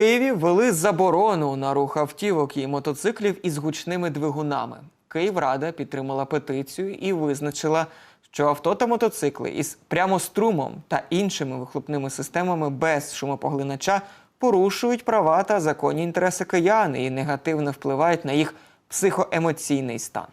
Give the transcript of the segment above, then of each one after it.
Києві ввели заборону на рух автівок і мотоциклів із гучними двигунами. Київрада підтримала петицію і визначила, що авто та мотоцикли із прямострумом та іншими вихлопними системами без шумопоглинача порушують права та законні інтереси киян і негативно впливають на їх психоемоційний стан.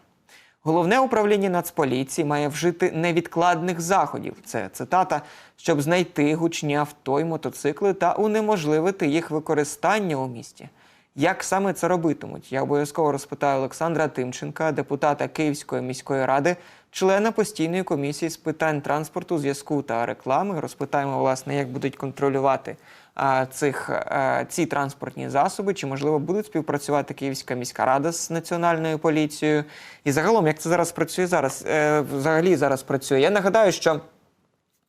Головне управління Нацполіції має вжити невідкладних заходів. Це цитата, щоб знайти гучні авто й мотоцикли та унеможливити їх використання у місті. Як саме це робитимуть? Я обов'язково розпитаю Олександра Тимченка, депутата Київської міської ради, члена постійної комісії з питань транспорту, зв'язку та реклами. Розпитаємо, власне, як будуть контролювати цих, ці транспортні засоби, чи можливо будуть співпрацювати Київська міська рада з національною поліцією. І загалом, як це зараз працює зараз, е, взагалі зараз працює. Я нагадаю, що.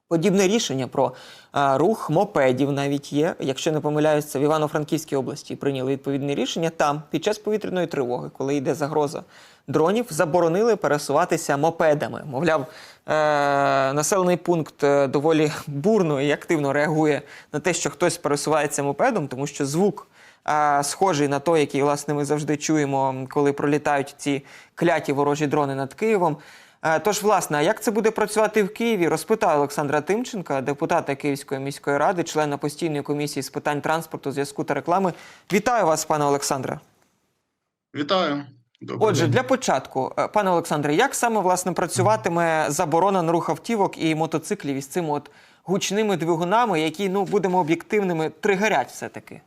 Подібне рішення про рух мопедів навіть є. Якщо не помиляюсь, в Івано-Франківській області прийняли відповідне рішення. Там під час повітряної тривоги, коли йде загроза дронів, заборонили пересуватися мопедами. Мовляв, населений пункт е, доволі бурно і активно реагує на те, що хтось пересувається мопедом, тому що звук. е, Схожий на той, який власне ми завжди чуємо, коли пролітають ці кляті ворожі дрони над Києвом. Е, Тож, власне, а як це буде працювати в Києві? Розпитаю Олександра Тимченка, депутата Київської міської ради, члена постійної комісії з питань транспорту, зв'язку та реклами. Вітаю вас, пане Олександре. Вітаю. Добрий Отже, день. для початку, е, пане Олександре, як саме власне працюватиме заборона на рух автівок і мотоциклів із цими от гучними двигунами, які ну будемо об'єктивними, тригерять все-таки?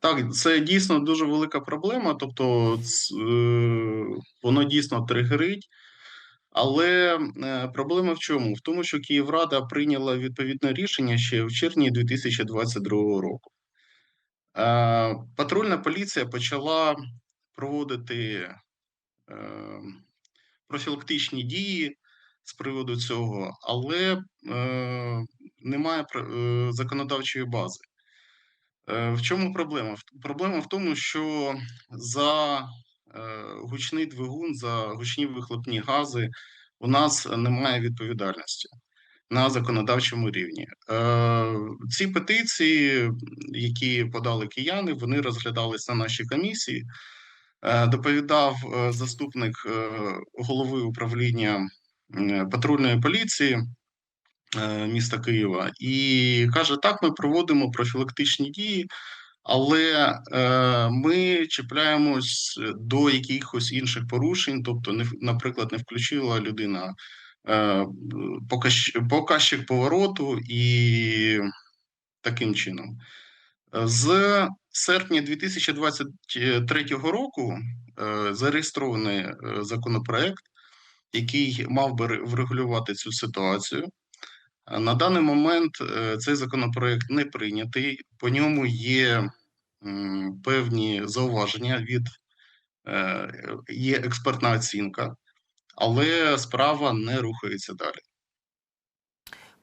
Так, це дійсно дуже велика проблема. Тобто, ц- е, воно дійсно тригерить. Але е, проблема в чому? В тому, що Київрада прийняла відповідне рішення ще в червні 2022 року. Е, Патрульна поліція почала проводити е, профілактичні дії з приводу цього, але е, немає е, законодавчої бази. Е, В чому проблема? Проблема в тому, що за е, гучний двигун, за гучні вихлопні гази у нас немає відповідальності на законодавчому рівні. Е, Ці петиції, які подали кияни, вони розглядались на нашій комісії. Е, Доповідав е, заступник е, голови управління патрульної поліції міста Києва і каже: так, ми проводимо профілактичні дії, але ми чіпляємось до якихось інших порушень, тобто, наприклад, не включила людина е, показчик повороту і таким чином. Е, З серпня 2023 року е, зареєстрований е, законопроект, який мав би врегулювати цю ситуацію. На даний момент е, цей законопроект не прийнятий. По ньому є певні зауваження від е, є експертна оцінка, але справа не рухається далі.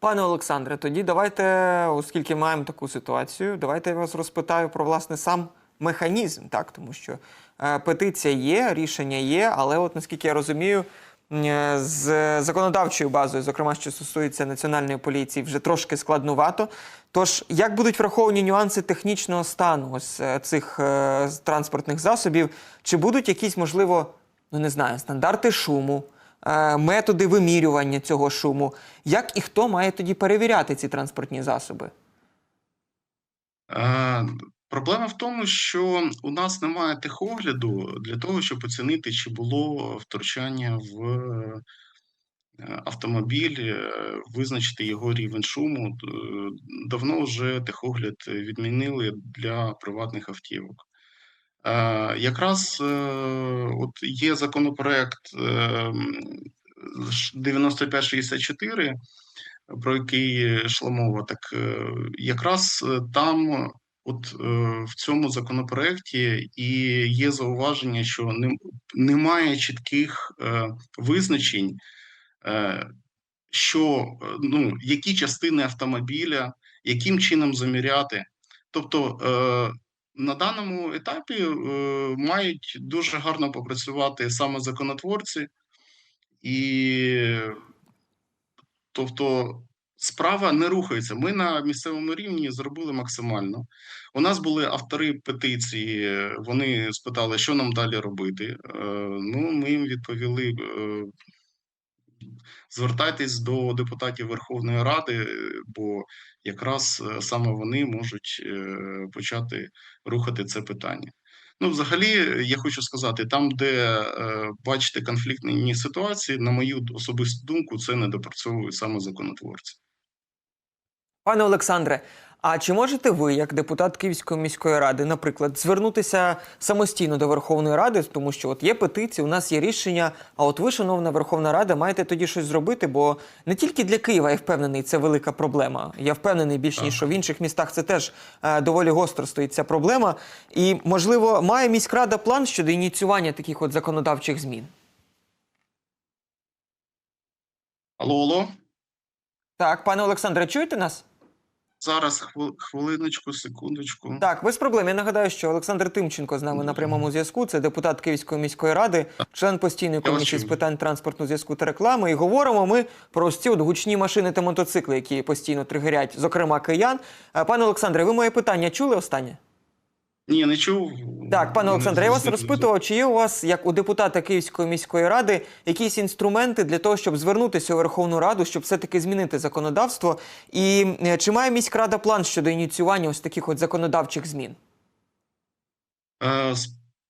Пане Олександре, тоді давайте, оскільки маємо таку ситуацію, давайте я вас розпитаю про власне сам механізм, так тому що е, петиція є, рішення є, але от наскільки я розумію, е, з законодавчою базою, зокрема, що стосується національної поліції, вже трошки складнувато. Тож, як будуть враховані нюанси технічного стану ось е, цих е, транспортних засобів? Чи будуть якісь, можливо, ну не знаю, стандарти шуму? Е, методи вимірювання цього шуму. Як і хто має тоді перевіряти ці транспортні засоби? Е, Проблема в тому, що у нас немає техогляду для того, щоб оцінити, чи було втручання в е, автомобіль, визначити його рівень шуму. Давно вже техогляд відмінили для приватних автівок. Е, Якраз е, от є законопроект е, м, ш- 9564, про який йшла мова, так е, якраз там, от в цьому законопроекті, і є зауваження, що немає чітких визначень, що ну, які частини автомобіля, яким чином заміряти. Тобто на даному етапі е, мають дуже гарно попрацювати саме законотворці, і тобто Справа не рухається. Ми на місцевому рівні зробили максимально. У нас були автори петиції. Вони спитали, що нам далі робити. Е, Ну, ми їм відповіли. е, Звертайтесь до депутатів Верховної Ради, е, бо якраз е, саме вони можуть е, почати рухати це питання. Ну, взагалі, я хочу сказати, там, де е, бачите конфліктні ситуації, на мою особисту думку, це не допрацьовують саме законотворці. Пане Олександре, а чи можете ви, як депутат Київської міської ради, наприклад, звернутися самостійно до Верховної Ради, тому що от є петиції, у нас є рішення. А от ви, шановна Верховна Рада, маєте тоді щось зробити, бо не тільки для Києва, я впевнений, це велика проблема. Я впевнений більш ніж що в інших містах це теж е, доволі гостро стоїть ця проблема. І можливо, має міськрада план щодо ініціювання таких от законодавчих змін. Алло, алло, Так, пане Олександре, чуєте нас? Зараз хвил- хвилиночку, секундочку. Так, без проблем. Я нагадаю, що Олександр Тимченко з нами на прямому зв'язку. Це депутат Київської міської ради, член постійної комісії з питань транспортного зв'язку та реклами. І говоримо ми про ось ці от гучні машини та мотоцикли, які постійно тригерять, зокрема киян. Е, Пане Олександре, ви моє питання чули останнє? Ні, не чув. Так, пане Олександре, я вас розпитував, чи є у вас, як у депутата Київської міської ради, якісь інструменти для того, щоб звернутися у Верховну Раду, щоб все-таки змінити законодавство? І е, чи має міськрада план щодо ініціювання ось таких от законодавчих змін? Е,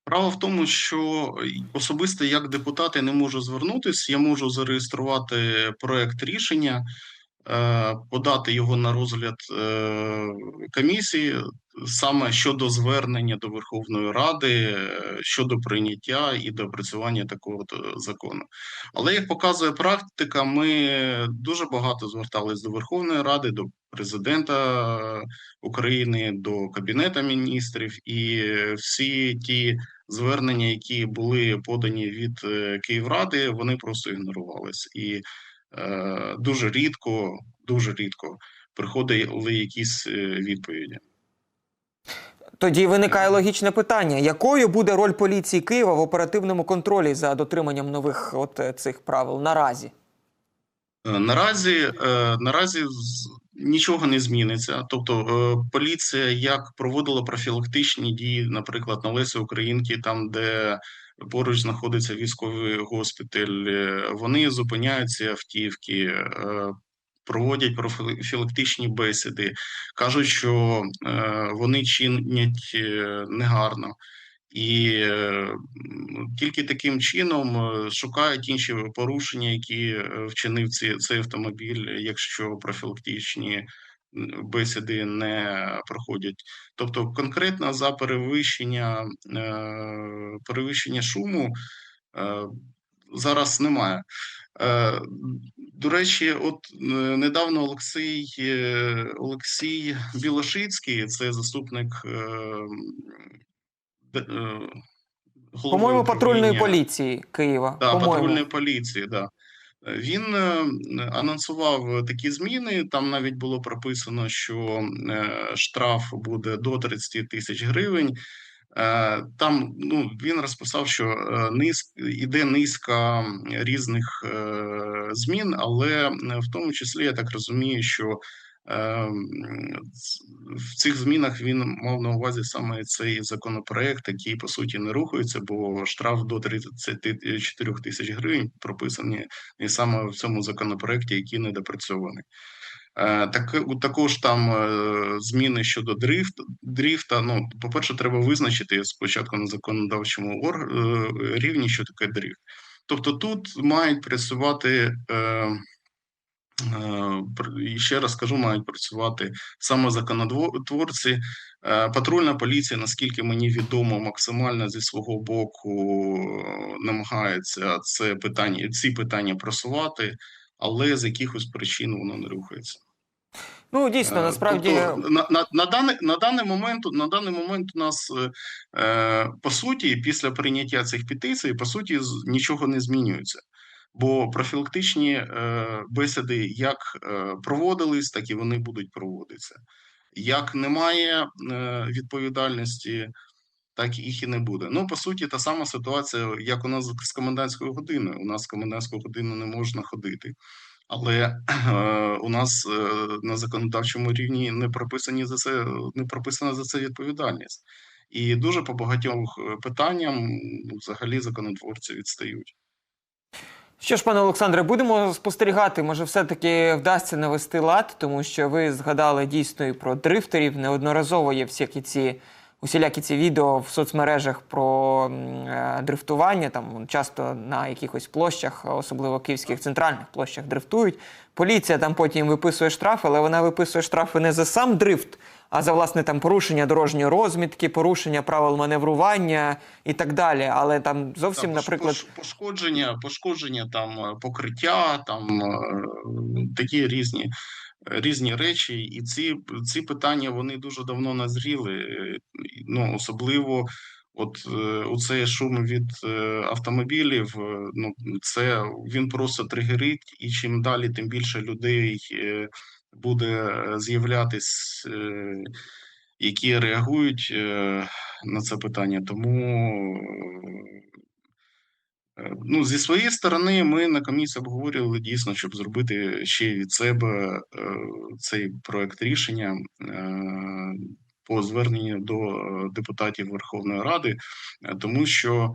Справа в тому, що особисто як депутат я не можу звернутися, я можу зареєструвати проект рішення, подати його на розгляд е, комісії саме щодо звернення до Верховної Ради е, щодо прийняття і допрацювання такого е, закону. Але як показує практика, ми дуже багато звертались до Верховної Ради, до президента України, до Кабінету міністрів, і всі ті звернення, які були подані від е, Київради, вони просто ігнорувались. І е, дуже рідко, дуже рідко приходили якісь е, відповіді. Тоді виникає логічне питання: якою буде роль поліції Києва в оперативному контролі за дотриманням нових от е, цих правил наразі? Е, Наразі е, наразі нічого не зміниться. Тобто, е, поліція як проводила профілактичні дії, наприклад, на Лесі Українки, там де поруч знаходиться військовий госпіталь, е, вони зупиняють ці автівки, е, проводять профілактичні бесіди, кажуть, що вони чинять негарно. І е, тільки таким чином е, шукають інші порушення, які е, вчинив ці, цей автомобіль, якщо профілактичні бесіди не проходять. Тобто, конкретно за перевищення, перевищення шуму зараз немає. До речі, от недавно Олексій Олексій Білошицький, це заступник е, д- е, голови По-моєму, патрульної поліції Києва. Да, патрульної поліції, да. Е, Він е, анонсував такі зміни. Там навіть було прописано, що е, штраф буде до 30 тисяч гривень. Е, Там ну, він розписав, що е, низ, іде низка різних е, змін, але е, в тому числі я так розумію, що е, в цих змінах він мав на увазі саме цей законопроект, який по суті не рухається, бо штраф до 34 тисяч гривень прописані і саме в цьому законопроекті, який не допрацьований. Е, Так, також там е, зміни щодо дрифт, дрифта. Ну, по-перше, треба визначити спочатку на законодавчому е, рівні, що таке дрифт. Тобто тут мають працювати. Е, е, пр- і ще раз кажу, мають працювати саме законотворці, Е, патрульна поліція, наскільки мені відомо, максимально зі свого боку е, намагається це питання, ці питання просувати, але з якихось причин воно не рухається. Ну дійсно, Е, насправді тобто, на, на, на, даний, на, даний момент, на даний момент у нас е, е, по суті, після прийняття цих петицій, по суті, нічого не змінюється. Бо профілактичні е, бесіди як е, проводились, так і вони будуть проводитися. Як немає е, відповідальності, так їх і не буде. Ну, по суті, та сама ситуація, як у нас з комендантською годиною. У нас з комендантською годиною не можна ходити. Але е, у нас е, на законодавчому рівні не прописані за це, не прописана за це відповідальність. І дуже по багатьох питанням взагалі законотворці відстають. Що ж, пане Олександре, будемо спостерігати. Може, все-таки вдасться навести лад, тому що ви згадали дійсно і про дрифтерів. Неодноразово є всякі ці усілякі ці відео в соцмережах про е, дрифтування. Там часто на якихось площах, особливо київських центральних площах, дрифтують. Поліція там потім виписує штрафи, але вона виписує штрафи не за сам дрифт, а за власне там порушення дорожньої розмітки, порушення правил маневрування і так далі. Але там зовсім, Та, наприклад. пошкодження, пошкодження там е, покриття, там е, такі різні, різні речі, і ці, ці питання вони дуже давно назріли. Е, Ну особливо, от е, оцей шум від автомобілів. Ну це він просто тригерить, і чим далі, тим більше людей буде з'являтись. е, Які реагують е, на це питання, тому Е, Ну, зі своєї сторони, ми на комісії обговорювали дійсно, щоб зробити ще від себе е, цей проект рішення е, по зверненню до е, депутатів Верховної Ради, е, тому що.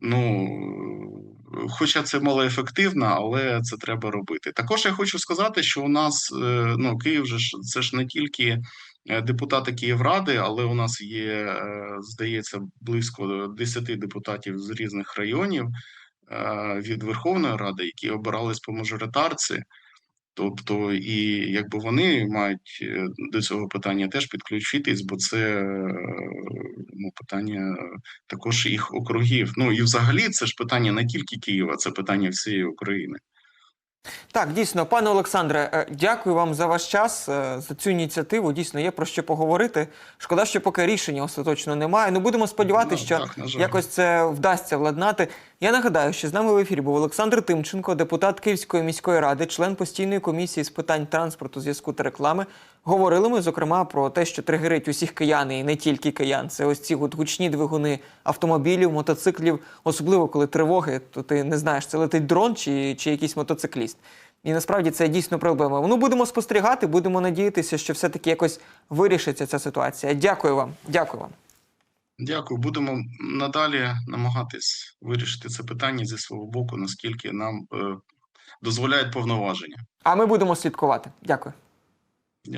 Ну, хоча це малоефективно, але це треба робити. Також я хочу сказати, що у нас е, ну Київ же ж це ж не тільки е, депутати Київради, але у нас є, е, здається, близько 10 депутатів з різних районів е, від Верховної Ради, які обирались по мажоритарці. Тобто, і якби вони мають е, до цього питання теж підключитись, бо це е, ну, питання також їх округів. Ну і взагалі це ж питання не тільки Києва, це питання всієї України. Так, дійсно, пане Олександре, е, дякую вам за ваш час, е, за цю ініціативу. Дійсно, є про що поговорити. Шкода, що поки рішення остаточно немає. Ну будемо сподіватися, що так, якось це вдасться владнати. Я нагадаю, що з нами в ефірі був Олександр Тимченко, депутат Київської міської ради, член постійної комісії з питань транспорту, зв'язку та реклами. Говорили ми зокрема про те, що тригерить усіх киян і не тільки киян. Це ось ці от гучні двигуни автомобілів, мотоциклів, особливо коли тривоги, то ти не знаєш, це летить дрон чи, чи якийсь мотоцикліст. І насправді це дійсно проблема. Ну будемо спостерігати, будемо надіятися, що все-таки якось вирішиться ця ситуація. Дякую вам. Дякую вам. Дякую. Будемо надалі намагатись вирішити це питання зі свого боку, наскільки нам е, дозволяють повноваження. А ми будемо слідкувати. Дякую.